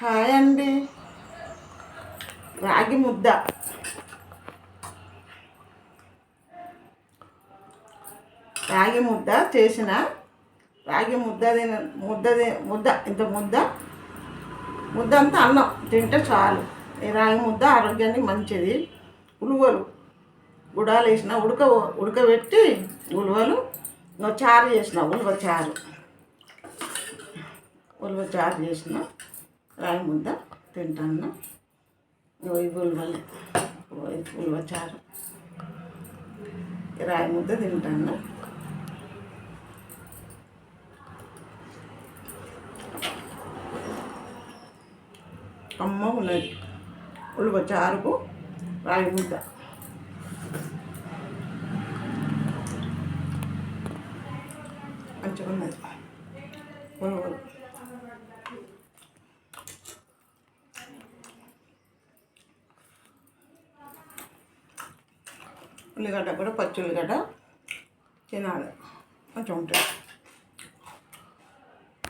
Hi అండి. రాగి ముద్ద. రాగి ముద్ద చేసిన రాగి ముద్ద తిన ముద్ద ముద్ద ఇంత ముద్ద. ముద్ద అంతా అన్నం తింటే చాలు. ఈ రాగి ముద్ద ఆరోగ్యానికి మంచిది. ఉలువలు. గుడాలు వేసిన ఉడక ఉడకబెట్టి ఉలువలు చారు చేసిన ఉలువ చారు. ఉలువ చారు చేసిన. రాగి ముద్ద తింటాను ఇగో ఈ ఉలువలే ఇగో చారు. రాయి ముద్ద తింటాను అమ్మ ఉన్నది. ఉలువ చారుకు రాయి ముద్ద మంచిగా ఉన్నది ఉలవలు ఉల్లిగడ్డ కూడా పచ్చి ఉల్లిగడ్డ తినాలి. మంచిగా ఉంటుంది